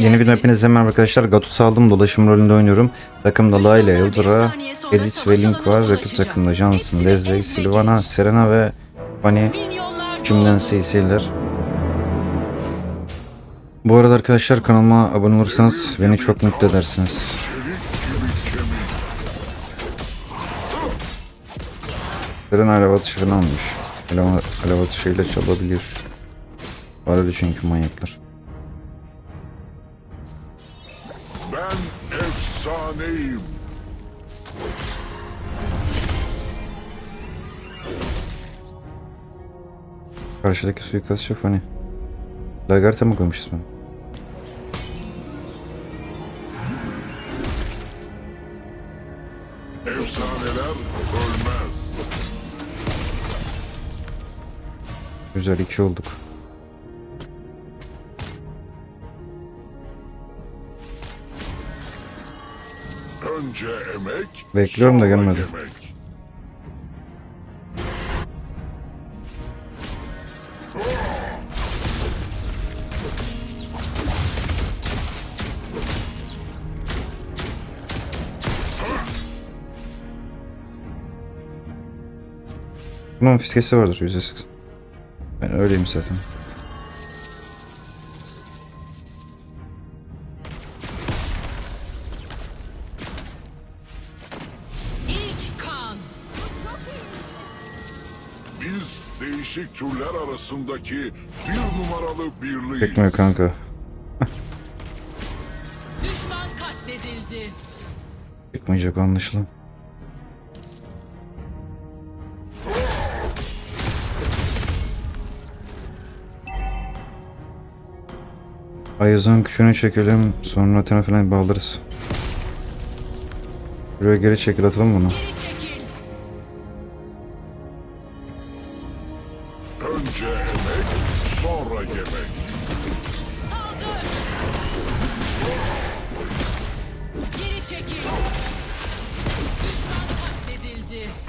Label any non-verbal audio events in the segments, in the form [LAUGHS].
Yeni bir hepinize merhaba arkadaşlar. Gatus aldım. Dolaşım rolünde oynuyorum. Takımda Layla, Eldra, Edith ve Link var. Rakip takımda Johnson, Leslie, Silvana, Serena ve Fanny. Kimden CC'ler. Bu arada arkadaşlar kanalıma abone olursanız beni çok mutlu edersiniz. Serena alev atışı falan almış. Alev, alev atışıyla çalabiliyor. Var öyle çünkü manyaklar. Ben efsaneyim. Karşıdaki suikastçı Fanny. Lagarta mı koymuş ismini? Efsaneler ölmez. Güzel iki olduk. Bekliyorum da gelmedi. Bunun fiskesi vardır %80. Ben öyleyim zaten. Arasındaki bir numaralı birliğiz. Çekmiyor kanka. Düşman katledildi. Çıkmayacak anlaşılan. Ayaz'ın küçüğünü çekelim. Sonra Athena falan bağlarız. Buraya geri çekil atalım bunu.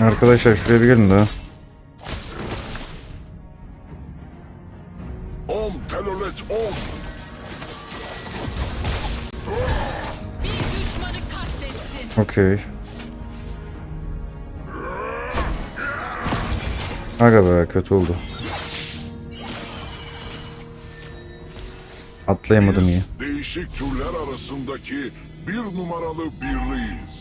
Arkadaşlar şuraya bir gelin daha. On telolet on. Okey. Aga be kötü oldu. Atlayamadım iyi. Değişik türler arasındaki bir numaralı birliğiz.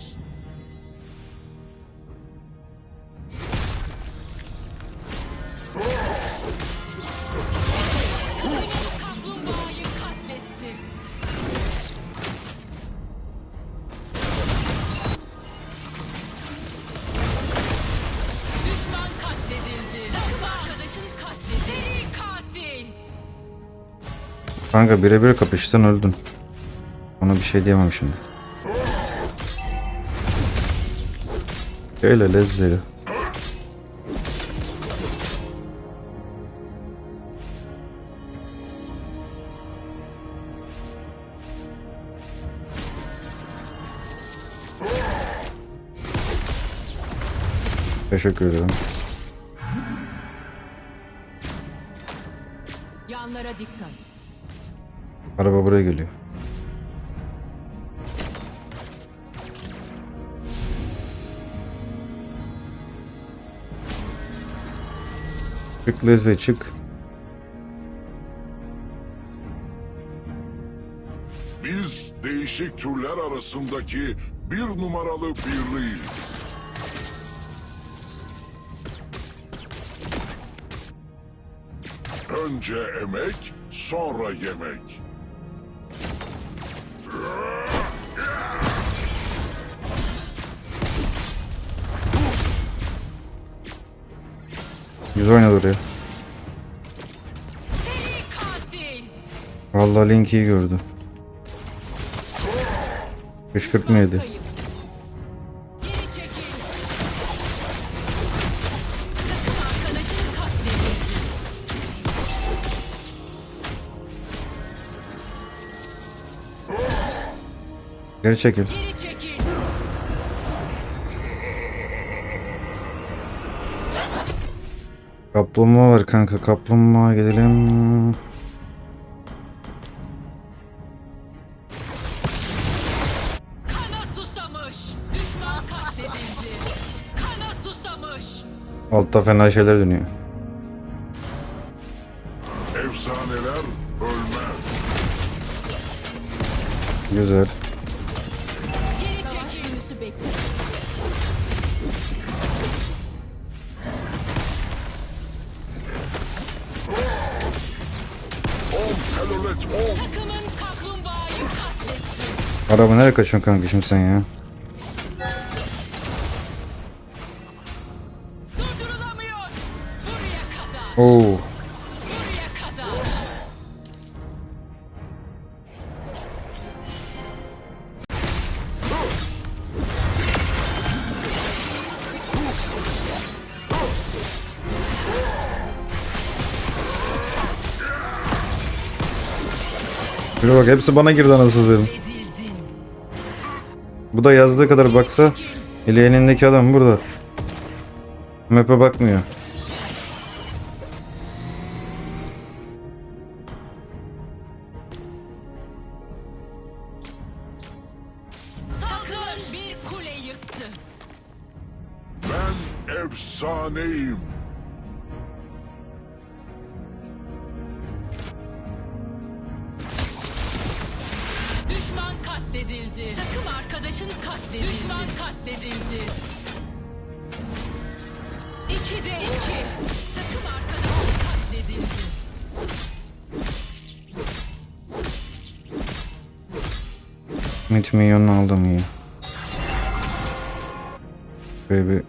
Kanka birebir kapıştın öldün. Ona bir şey diyemem şimdi. Öyle Leslie'yle. Teşekkür ederim. Yanlara dikkat. Araba buraya geliyor. Çık Leslie çık. Biz değişik türler arasındaki bir numaralı birliğiz. Önce emek, sonra yemek. Güzel oynadı oraya. Seri katil. Vallahi Link iyi gördü. Kışkırtma yedi. Kayıp. Geri çekil. Geri çekil. Kaplumbağa var kanka. Kaplumbağa gidelim. Altta fena şeyler dönüyor. Efsaneler ölmez. Güzel. Araba nereye kaçıyorsun kanka şimdi sen ya? Oo. Şuna bak hepsi bana girdi anasını satayım. Bu da yazdığı kadar baksa eli elindeki adam burada. Map'e bakmıyor. Katledildi. Takım arkadaşın katledildi. Düşman katledildi. İki de iki. Takım arkadaşın katledildi. Mit milyonunu aldım iyi. Şöyle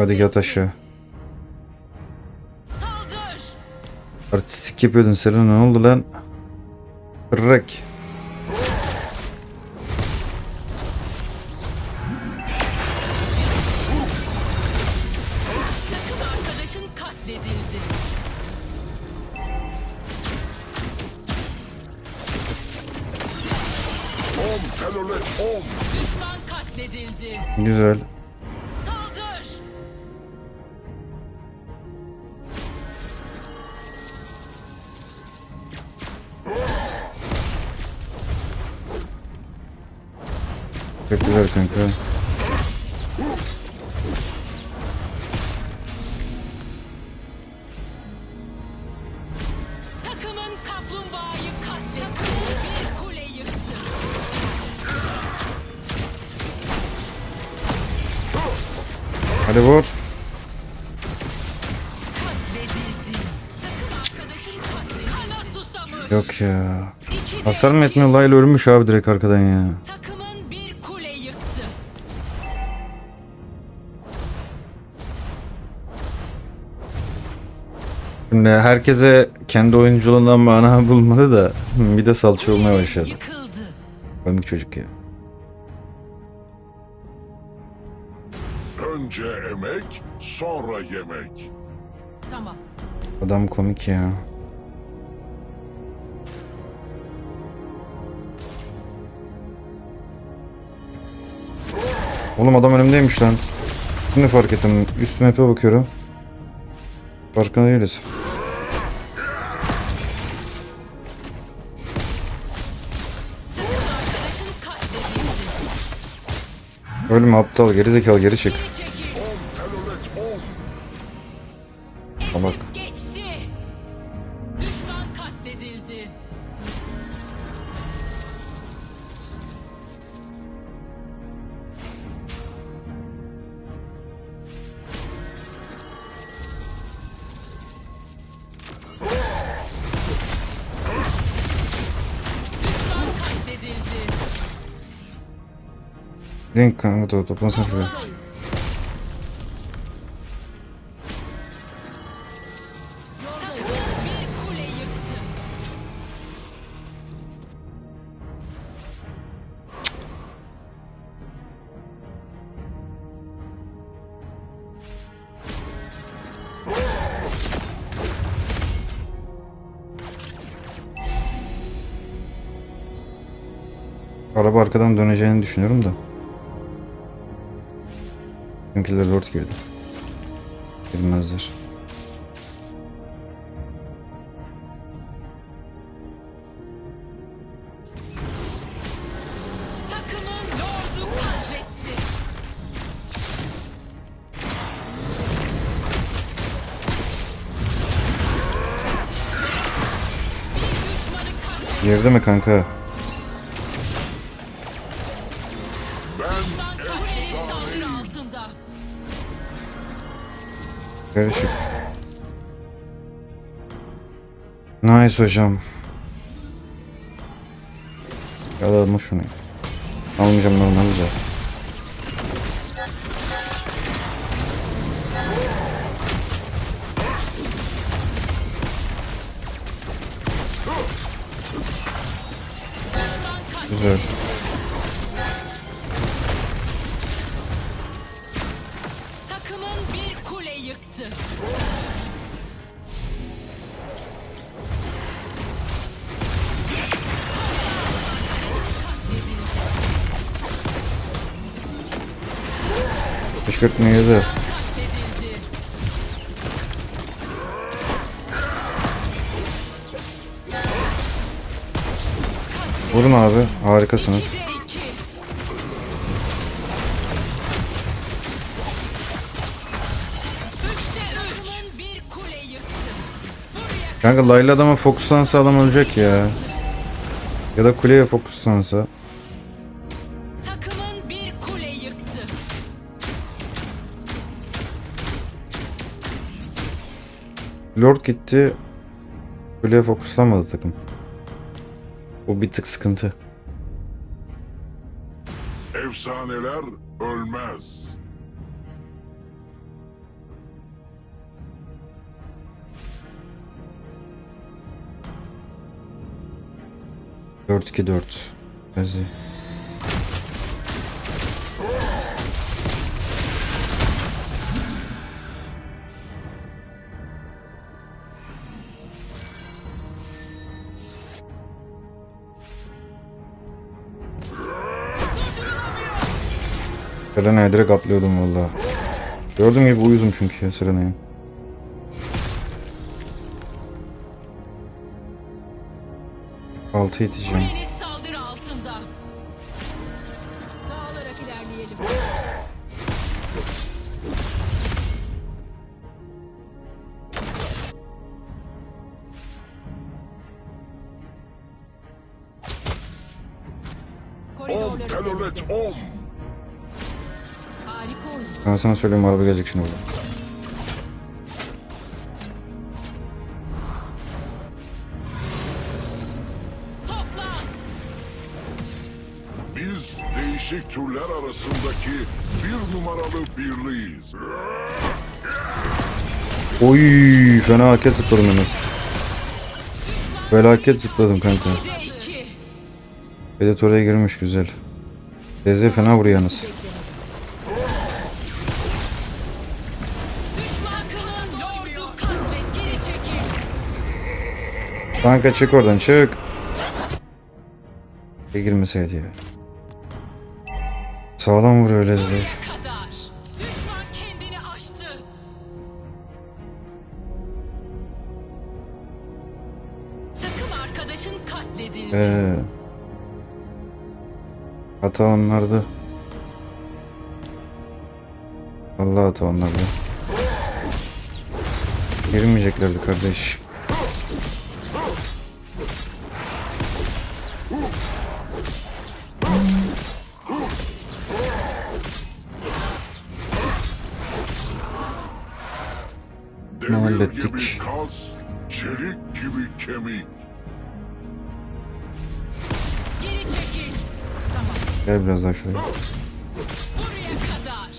hadi yat aşağı. Artistik yapıyordun Selena ne oldu lan? Kırrak. Takım Çok güzel kanka. Takımın kaplumbağayı katletti. Bir kule yıktı. Hadi vur. Katledildi. Takım arkadaşın katledildi. Kana susamış. Yok ya. Hasar mı etmiyor? Layla ölmüş abi direkt arkadan ya. Şimdi herkese kendi oyunculuğundan mana [LAUGHS] bulmadı da bir de salça olmaya başladı. Komik çocuk ya. Önce emek, sonra yemek. Tamam. Adam komik ya. Oğlum adam önümdeymiş lan. Şimdi fark ettim. Üst map'e bakıyorum. Farkında değiliz. Ölme aptal gerizekalı geri çık. Link kanka to toplansın şuraya. Araba arkadan döneceğini düşünüyorum da. Bizimkiler lord girdi. Girmezler. Girdi mi kanka? Karışık. Nice hocam. Alalım şunu. Almayacağım normalde de. Güzel. Takımın bir kule yıktı. Buraya Kanka Layla adama fokuslansa adam ölecek ya. Ya da kuleye fokuslansa. Lord gitti. Kuleye fokuslanmadı takım. Bu bir tık sıkıntı. efsaneler ölmez. Dört 2 4 Ezi. Serena'ya direkt atlıyordum valla. Gördüğüm gibi uyuzum çünkü ya Serena'ya. Altı iteceğim. Kuleniz saldırı altında. Ben sana söyleyeyim araba gelecek şimdi burada. Biz değişik türler arasındaki bir numaralı birliğiz. Oy felaket zıpladım yalnız. Felaket zıpladım kanka. 2'de 2. Vedat oraya girmiş güzel. Deze fena vuruyor yalnız. Kanka çık oradan çık. Bir girmeseydi ya. Sağlam vuruyor katledildi. Ee, hata onlardı. Allah hata onlardı. Girmeyeceklerdi kardeş. Hallettik. kas, çelik gibi kemik. Geri çekil. Tamam. Gel biraz daha şuraya. Buraya kadar.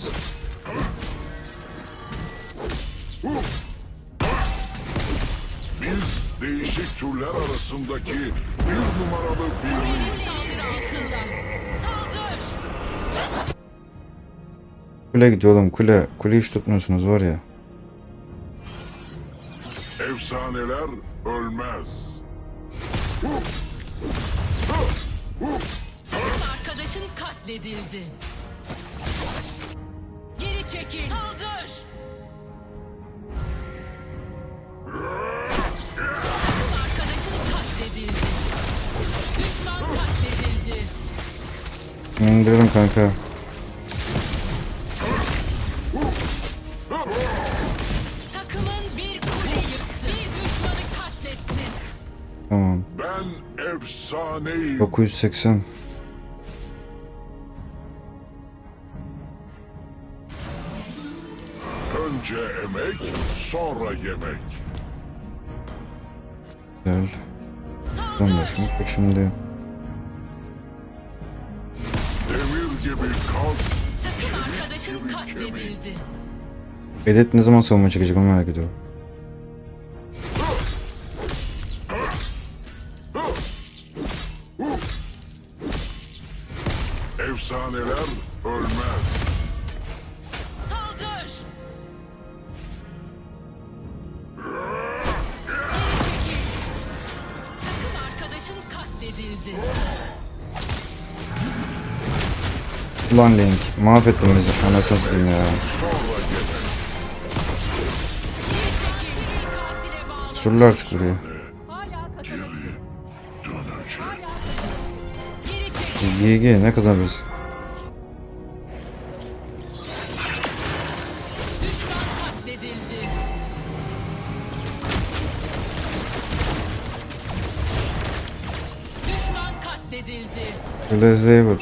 Biz değişik türler arasındaki bir numaralı birliğiz. Saldırı altında. Saldır. Kule gidiyor oğlum kule. Kule hiç tutmuyorsunuz var ya. Efsaneler ölmez. Arkadaşın katledildi. Geri çekil. Saldır. Arkadaşın katledildi. Düşman katledildi. İndiririm kanka. Tamam. Ben efsane. Efsaneyim. 980. Önce emek, sonra yemek. Gel. Ben de şunu şimdi. Demir gibi kas, Takım arkadaşın katledildi. Edet ne zaman savunma çıkacak onu merak ediyorum. Efsaneler ölmez. Saldır. Takım arkadaşın katledildi. Ulan Link mahvettin bizi. Anasını satayım ya. Sürül artık buraya. GG ne kazanıyorsun? Lezzeye vur.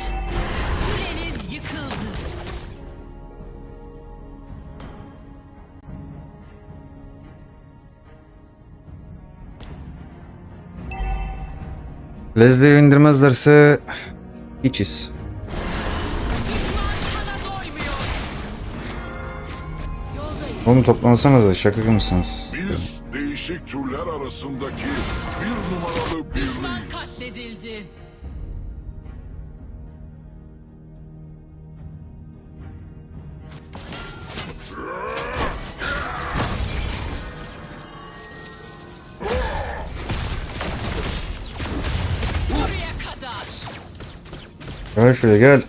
Lezzeye indirmezlerse içiz. Düşman sana doymuyor. Yoldayım. Oğlum toplansanıza şaka mısınız? Biz değişik türler arasındaki bir numaralı Düşman birliğiz. katledildi. Gel şuraya gel.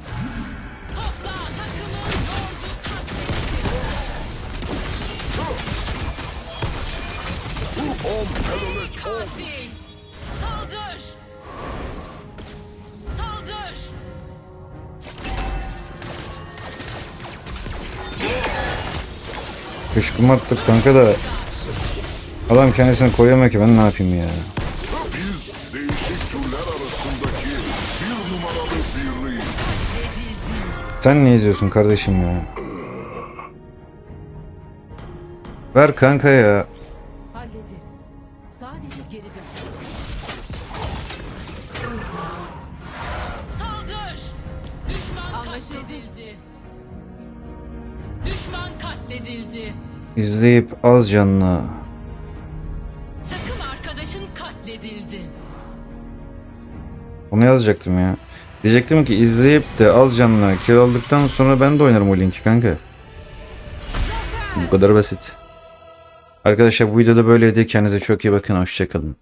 Saldır. Attık kanka da adam kendisini koyamıyor ki ben ne yapayım ya. Sen ne izliyorsun kardeşim ya? Ver kanka ya. Hallederiz. Sadece geride. Saldır. Düşman katledildi. Düşman katledildi. İzleyip az canlı. Takım arkadaşın katledildi. Onu yazacaktım ya. Diyecektim ki izleyip de az canlı kill aldıktan sonra ben de oynarım o linki kanka. Bu kadar basit. Arkadaşlar bu videoda böyleydi. Kendinize çok iyi bakın. Hoşçakalın.